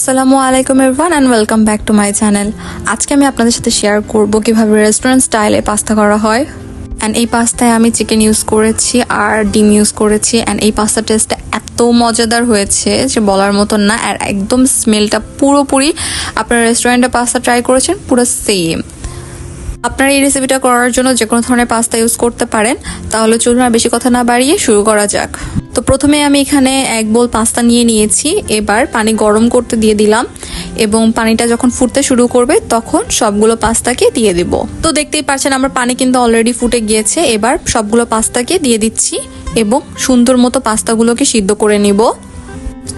আসসালামু আলাইকুম everyone and welcome back to my channel আজকে আমি আপনাদের সাথে শেয়ার করব কীভাবে রেস্টুরেন্ট স্টাইলে পাস্তা করা হয়। অ্যান্ড এই পাস্তায় আমি চিকেন ইউজ করেছি, আর ডিম ইউজ করেছি অ্যান্ড এই পাস্তা টেস্টটা এত মজাদার হয়েছে যে বলার মতন না, আর একদম স্মেলটা পুরোপুরি আপনার রেস্টুরেন্টে পাস্তা ট্রাই করেছেন, পুরো সেম আপনারা এই রেসিপিটা করার জন্য যে কোনো ধরনের পাস্তা ইউজ করতে পারেন। তাহলে চলুন আর বেশি কথা না বাড়িয়ে শুরু করা যাক। তো প্রথমে আমি এখানে এক বোল পাস্তা নিয়ে নিয়েছি। এবার পানি গরম করতে দিয়ে দিলাম এবং পানিটা যখন ফুটতে শুরু করবে তখন সবগুলো পাস্তাকে দিয়ে দিব। তো দেখতেই পাচ্ছেন আমার পানি কিন্তু অলরেডি ফুটে গিয়েছে। এবার সবগুলো পাস্তাকে দিয়ে দিচ্ছি এবং সুন্দর মতো পাস্তাগুলোকে সিদ্ধ করে নিব।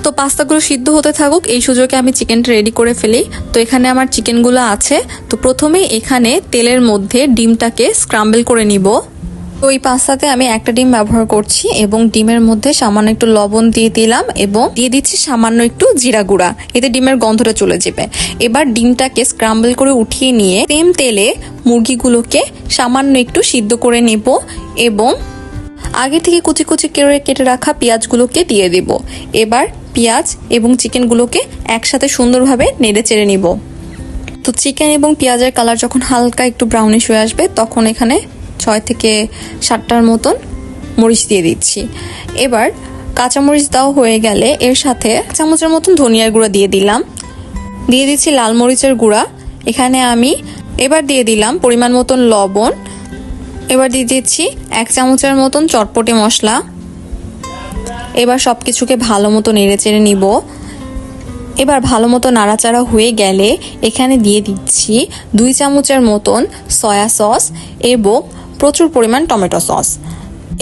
তো পাস্তাগুলো সিদ্ধ হতে থাকুক, এই সুযোগে আমি চিকেনটা রেডি করে ফেলি। তো এখানে আমার চিকেনগুলো আছে। তো প্রথমে এখানে তেলের মধ্যে ডিমটাকে স্ক্রাম্বল করে নিব। তো এই পাস্তাতে আমি একটা ডিম ব্যবহার করছি এবং ডিমের মধ্যে সামান্য একটু লবণ দিয়ে দিলাম এবং দিয়ে দিচ্ছি সামান্য একটু জিরা গুঁড়া। এতে ডিমের গন্ধটা চলে যাবে। এবার ডিমটাকে স্ক্রাম্বল করে উঠিয়ে নিয়ে সেম তেলে মুরগিগুলোকে সামান্য একটু সিদ্ধ করে নেব এবং আগে থেকে কুচি কুচি করে কেটে রাখা পেঁয়াজগুলোকে দিয়ে দেব। এবার পেঁয়াজ এবং চিকেনগুলোকে একসাথে সুন্দরভাবে নেড়ে চেড়ে নিব। তো চিকেন এবং পেঁয়াজের কালার যখন হালকা একটু ব্রাউনিশ হয়ে আসবে, তখন এখানে ছয় থেকে সাতটার মতন মরিচ দিয়ে দিচ্ছি। এবার কাঁচামরিচ দেওয়া হয়ে গেলে এর সাথে চামচের মতন ধনিয়ার গুঁড়া দিয়ে দিলাম। দিয়ে দিচ্ছি লাল মরিচের গুঁড়া। এখানে আমি এবার দিয়ে দিলাম পরিমাণ মতন লবণ। এবার দিয়ে দিচ্ছি এক চামচের মতন চটপটে মশলা। এবার সব কিছুকে ভালো মতো নেড়ে চেড়ে নিব। এবার ভালো মতো নাড়াচাড়া হয়ে গেলে এখানে দিয়ে দিচ্ছি দুই চামচের মতন সয়া সস এবং প্রচুর পরিমাণ টমেটো সস।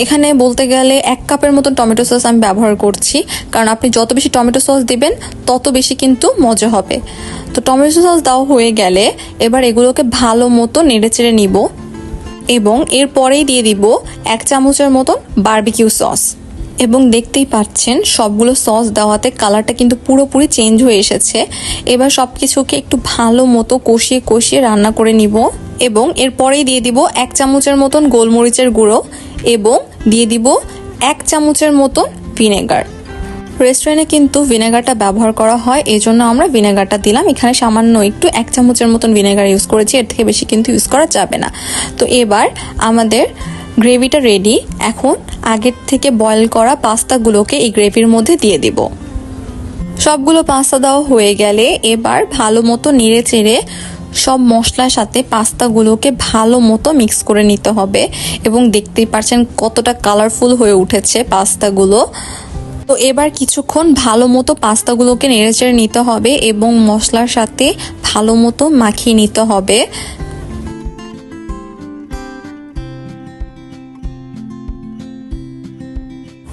এখানে বলতে গেলে এক কাপের মতন টমেটো সস আমি ব্যবহার করছি, কারণ আপনি যত বেশি টমেটো সস দিবেন, তত বেশি কিন্তু মজা হবে। তো টমেটো সস দেওয়া হয়ে গেলে এবার এগুলোকে ভালো মতো নেড়ে চেড়ে নিব এবং এরপরেই দিয়ে দিব এক চামচের মতন বারবিকিউ সস। এবং দেখতেই পাচ্ছেন, সবগুলো সস দেওয়াতে কালারটা কিন্তু পুরোপুরি চেঞ্জ হয়ে এসেছে। এবার সব কিছুকে একটু ভালো মতো কষিয়ে কষিয়ে রান্না করে নিব। এবং এরপরেই দিয়ে দিব এক চামচের মতন গোলমরিচের গুঁড়ো এবং দিয়ে দিব এক চামচের মতন ভিনেগার। রেস্টুরেন্টে কিন্তু ভিনেগারটা ব্যবহার করা হয় এই জন্য আমরা ভিনেগারটা দিলাম। এখানে সামান্য একটু এক চামচের মতন ভিনেগার ইউজ করেছি, এর থেকে বেশি কিন্তু ইউজ করা যাবে না। তো এবার আমাদের গ্রেভিটা রেডি এখন আগের থেকে বয়েল করা পাস্তাগুলোকে এই গ্রেভির মধ্যে দিয়ে দিব। সবগুলো পাস্তা দেওয়া হয়ে গেলে এবার ভালো মতো নেড়ে চেড়ে সব মশলার সাথে পাস্তাগুলোকে ভালো মতো মিক্স করে নিতে হবে এবং দেখতেই পাচ্ছেন কতটা কালারফুল হয়ে উঠেছে পাস্তাগুলো। তো এবার কিছুক্ষণ ভালো মতো পাস্তাগুলোকে নেড়েচেড়ে নিতে হবে এবং মশলার সাথে ভালো মতো মাখিয়ে নিতে হবে।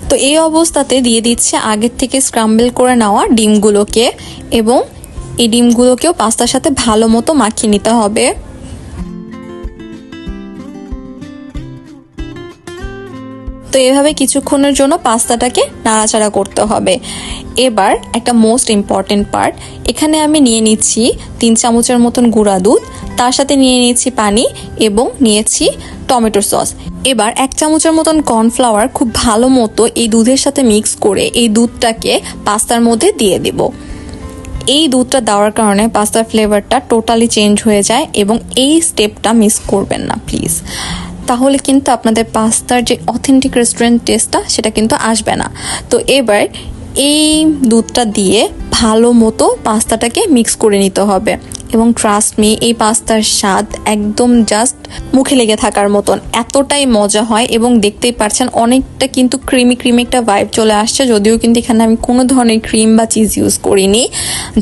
তো এই অবস্থাতে দিয়ে দিচ্ছে আগের থেকে স্ক্রাম্বল করে নেওয়া ডিমগুলোকে এবং এই ডিমগুলোকেও পাস্তার সাথে ভালো মতো মাখিয়ে নিতে হবে। তো এভাবে কিছুক্ষণের জন্য পাস্তাটাকে নাড়াচাড়া করতে হবে। এবার একটা মোস্ট ইম্পর্টেন্ট পার্ট এখানে আমি নিয়ে নিচ্ছি তিন চামচের মতন গুঁড়া দুধ, তার সাথে নিয়ে নিয়েছি পানি এবং নিয়েছি টমেটো সস। এবার এক চামচের মতন কর্নফ্লাওয়ার খুব ভালো মতো এই দুধের সাথে মিক্স করে এই দুধটাকে পাস্তার মধ্যে দিয়ে দেব। এই দুধটা দেওয়ার কারণে পাস্তার ফ্লেভারটা টোটালি চেঞ্জ হয়ে যায় এবং এই স্টেপটা মিস করবেন না প্লিজ তাহলে কিন্তু আপনাদের পাস্তার যে অথেন্টিক রেস্টুরেন্ট টেস্টটা সেটা কিন্তু আসবে না। তো এবার এই দুধটা দিয়ে ভালো মতো পাস্তাটাকে মিক্স করে নিতে হবে। এবং ট্রাস্ট মি এই পাস্তার স্বাদ একদম জাস্ট মুখে লেগে থাকার মতন। এতটাই মজা হয় এবং দেখতেই পারছেন অনেকটা কিন্তু ক্রিমি ক্রিমি একটা ভাইব চলে আসছে, যদিও কিন্তু এখানে আমি কোনো ধরনের ক্রিম বা চিজ ইউজ করিনি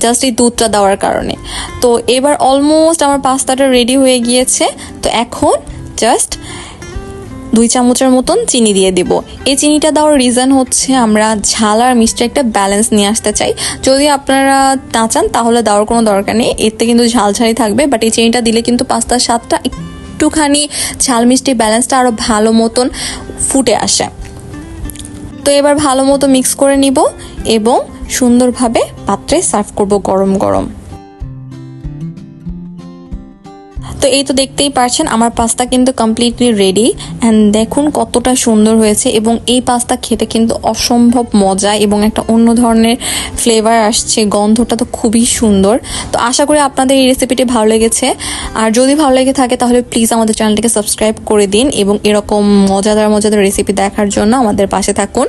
জাস্ট এই দুধটা দেওয়ার কারণে। তো এবার অলমোস্ট আমার পাস্তাটা রেডি হয়ে গিয়েছে। তো এখন জাস্ট দুই চামচের মতন চিনি দিয়ে দেব। এই চিনিটা দেওয়ার রিজন হচ্ছে আমরা ঝাল আর মিষ্টি একটা ব্যালেন্স নিয়ে আসতে চাই। যদি আপনারা না চান, তাহলে দেওয়ার কোনো দরকার নেই। এতে কিন্তু ঝাল ঝালই থাকবে বাট এই চিনিটা দিলে কিন্তু পাস্তার স্বাদটা একটুখানি ঝাল মিষ্টি ব্যালেন্সটা আরও ভালো মতন ফুটে আসে। তো এবার ভালো মতো মিক্স করে নিব এবং সুন্দরভাবে পাত্রে সার্ভ করব গরম গরম। তো এই তো দেখতেই পারছেন, আমার পাস্তা কিন্তু কমপ্লিটলি রেডি অ্যান্ড দেখুন কতটা সুন্দর হয়েছে এবং এই পাস্তা খেতে কিন্তু অসম্ভব মজা এবং একটা অন্য ধরনের ফ্লেভার আসছে, গন্ধটা তো খুবই সুন্দর। তো আশা করি আপনাদের এই রেসিপিটি ভালো লেগেছে। আর যদি ভালো লেগে থাকে তাহলে প্লিজ আমাদের চ্যানেলটিকে সাবস্ক্রাইব করে দিন এবং এরকম মজাদার মজাদার রেসিপি দেখার জন্য আমাদের পাশে থাকুন।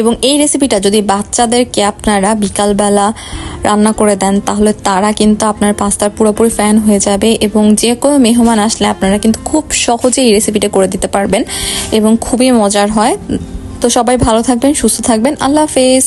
এবং এই রেসিপিটা যদি বাচ্চাদেরকে আপনারা বিকালবেলা রান্না করে দেন, তাহলে তারা কিন্তু আপনার পাস্তার পুরোপুরি ফ্যান হয়ে যাবে এবং যে কোনো মেহমান আসলে আপনারা কিন্তু খুব সহজে এই রেসিপিটা করে দিতে পারবেন এবং খুবই মজার হয়। তো সবাই ভালো থাকবেন, সুস্থ থাকবেন। আল্লাহ হাফেজ।